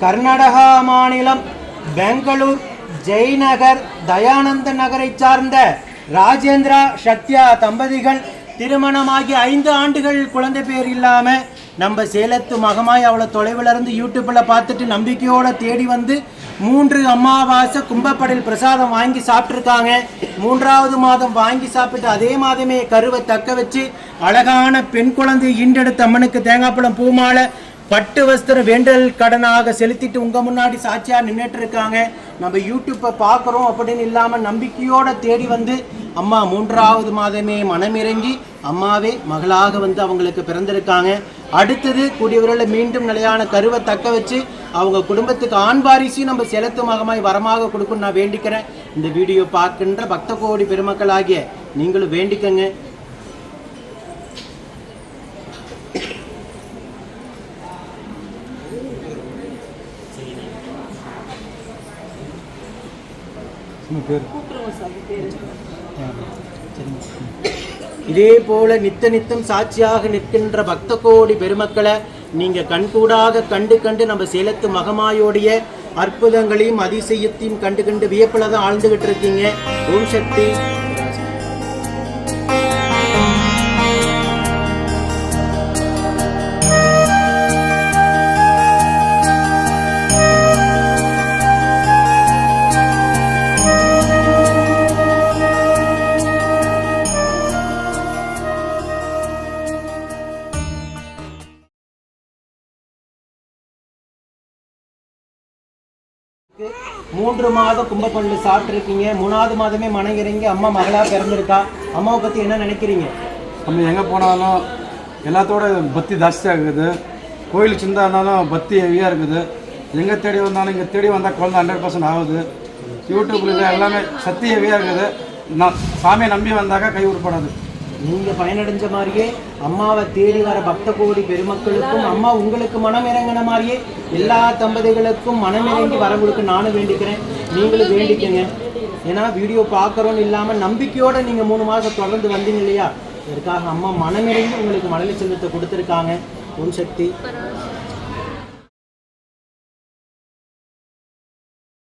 கர்நாடகா மாநிலம் பெங்களூர் ஜெய்நகர் தயானந்த நகரை சார்ந்த ராஜேந்திரா சத்யா தம்பதிகள் திருமணமாகி ஐந்து ஆண்டுகள் குழந்தை பேர் இல்லாமல் நம்ம சேலத்து மகமாய் அவ்வளோ தொலைவில் இருந்து யூடியூப்பில் பார்த்துட்டு நம்பிக்கையோடு தேடி வந்து மூன்று அமாவாசை கும்பப்படையில் பிரசாதம் வாங்கி சாப்பிட்ருக்காங்க மூன்றாவது மாதம் வாங்கி சாப்பிட்டு அதே மாதமே கருவை தக்க வச்சு அழகான பெண் குழந்தை ஈண்டெடுத்த அம்மனுக்கு தேங்காய் பழம் பூமாலை பட்டு வஸ்திரம் வேண்டல் கடனாக செலுத்திட்டு உங்க முன்னாடி சாட்சியா நின்றுட்டு இருக்காங்க நம்ம யூடியூப்பை பார்க்குறோம் அப்படின்னு இல்லாம நம்பிக்கையோட தேடி வந்து அம்மா மூன்றாவது மாதமே மனமிறங்கி அம்மாவே மகளாக வந்து அவங்களுக்கு பிறந்திருக்காங்க. அடுத்தது கூடியவர்களை மீண்டும் நிலையான கருவை தக்க வச்சு அவங்க குடும்பத்துக்கு ஆண் வாரிசையும் நம்ம செலுத்து மகமாய் வரமாக கொடுக்கணும் நான் வேண்டிக்கிறேன். இந்த வீடியோ பார்க்கின்ற பக்த கோடி பெருமக்களாகிய நீங்களும் வேண்டிக்கங்க. இதே போல நித்த நித்தம் சாட்சியாக நிற்கின்ற பக்த கோடி பெருமக்களை நீங்க கண்கூடாக கண்டு கண்டு நம்ம சேலத்து மகமாயோடைய அற்புதங்களையும் அதிசயத்தையும் கண்டு கண்டு வியப்பில் தான் ஆழ்ந்துகிட்டு இருக்கீங்க. ஓம் சக்தி. மூன்று மாதம் கும்பப்பள்ளி சாப்பிட்ருக்கீங்க மூணாவது மாதமே மனம் இறங்கி அம்மா மகளா பிறந்திருக்கா? அம்மாவை பத்தி என்ன நினைக்கிறீங்க? நம்ம எங்கே போனாலும் எல்லாத்தோட பக்தி ஜாஸ்தியாக இருக்குது. கோயில் இருந்தாலும் பக்தி ஹெவியாக இருக்குது. எங்கே தேடி வந்தாலும் இங்கே தேடி வந்தால் குழந்தை ஹண்ட்ரட் பர்சன்ட் ஆகுது. யூடியூப்ல இது எல்லாமே சக்தி ஹெவியாக இருக்குது. நான் சாமியை நம்பி வந்தாக்கா கை உருப்படாது. நீங்க பயனடைஞ்ச மாதிரியே அம்மாவை தேடி வர பக்த கோடி பெருமக்களுக்கும் அம்மா உங்களுக்கு மனம் இறங்கின மாதிரியே எல்லா தம்பதிகளுக்கும் மனம் இறங்கி வரவங்களுக்கு நானும் வேண்டிக்கிறேன். நீங்களும் வேண்டிக்கங்க. ஏன்னா வீடியோ பார்க்குறோன்னு இல்லாமல் நம்பிக்கையோட நீங்க மூணு மாதம் தொடர்ந்து வந்தீங்க இல்லையா? இதற்காக அம்மா மனமிறங்கி உங்களுக்கு மழலை செல்வத்தை கொடுத்துருக்காங்க. ஓம் சக்தி.